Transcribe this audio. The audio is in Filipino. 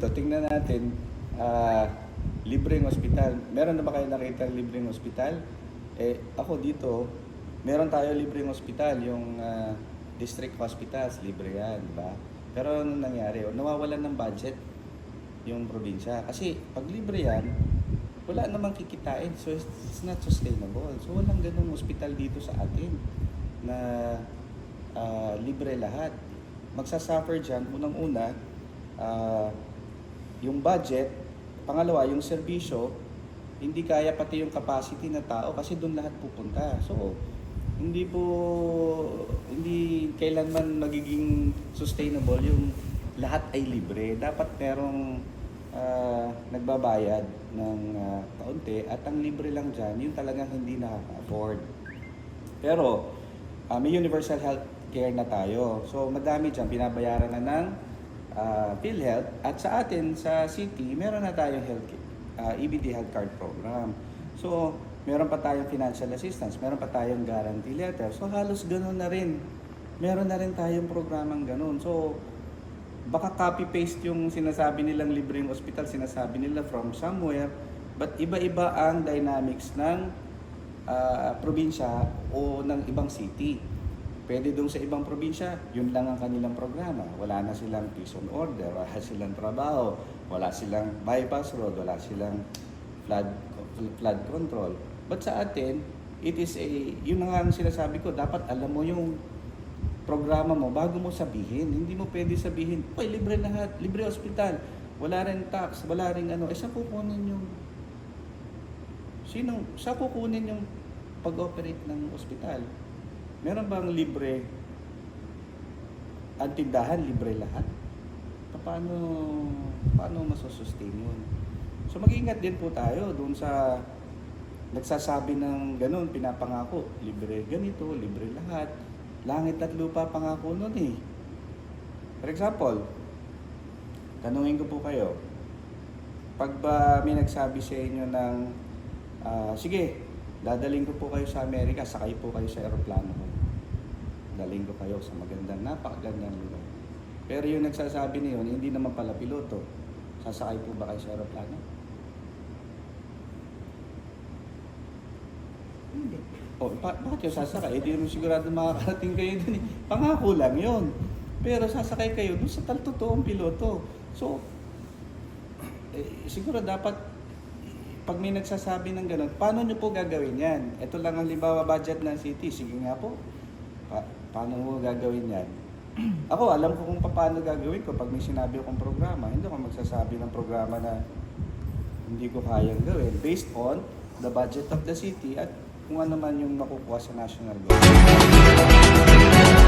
Ganito. Tingnan natin. Ah, libreng ospital. Meron na ba kayo nakita libreng ospital? Eh, ako dito, meron tayo libreng ospital. Yung ah, district hospitals, libre yan, di ba? Pero ano nangyari? Nawawalan ng budget yung probinsya. Kasi pag libre yan, wala namang kikitain. So, it's not sustainable. So, walang ganung ospital dito sa atin na ah, libre lahat. Magsasuffer dyan, unang-una, ah, yung budget, pangalawa, yung serbisyo, hindi kaya pati yung capacity na tao kasi doon lahat pupunta. So, hindi po, hindi kailanman magiging sustainable yung lahat ay libre. Dapat merong ah, nagbabayad ng ah, kaunti at ang libre lang dyan, yung talagang hindi nakaka-afford. Pero, ah, may universal health care na tayo. So, madami dyan, binabayaran na ng ah, PhilHealth. At sa atin, sa city, meron na tayong health, ah, EBD Health Card Program. So, meron pa tayong financial assistance, meron pa tayong guarantee letter. So, halos ganun na rin. Meron na rin tayong programang ganun. So, baka copy-paste yung sinasabi nilang libreng hospital, sinasabi nila from somewhere, but iba-iba ang dynamics ng ah, probinsya o ng ibang city. Pwede doon sa ibang probinsya, yun lang ang kanilang programa. Wala na silang prison order, wala silang trabaho, wala silang bypass road, wala silang flood flood control. But sa atin, it is a, yun nga ang sinasabi ko, dapat alam mo yung programa mo bago mo sabihin. Hindi mo pwede sabihin, Uy, libre lahat, libre hospital, wala rin tax, wala rin ano. Eh, saan kukunin yung... Sino, saan kukunin yung pag-operate ng hospital? Meron bang libre? Ang tindahan, libre lahat? Paano, paano masosustain yun? So mag-ingat din po tayo doon sa nagsasabi ng ganun, pinapangako, libre ganito, libre lahat. Langit at lupa pangako nun eh. For example, tanungin ko po kayo, pag ba may nagsabi sa inyo ng, ah, sige, dadaling ko po kayo sa Amerika, sakay po kayo sa aeroplano ko. Daling ko kayo sa magandang, napakagandang lugar. Pero yung nagsasabi na yun, hindi naman pala piloto. Sasakay po ba kayo sa aeroplano? Hindi. O, pa- bakit yung sasakay? Hindi mo sigurado makakarating kayo dun eh. Pangako lang yun. Pero sasakay kayo dun sa tal totoong piloto. So, eh, siguro dapat pag may nagsasabi ng gano'n, paano nyo po gagawin yan? Ito lang ang limbawa budget ng city. Sige nga po. Pa- paano mo gagawin yan? ako, alam ko kung paano gagawin ko pag may sinabi akong programa. Hindi ako magsasabi ng programa na hindi ko kayang gawin based on the budget of the city at kung ano man yung makukuha sa national government.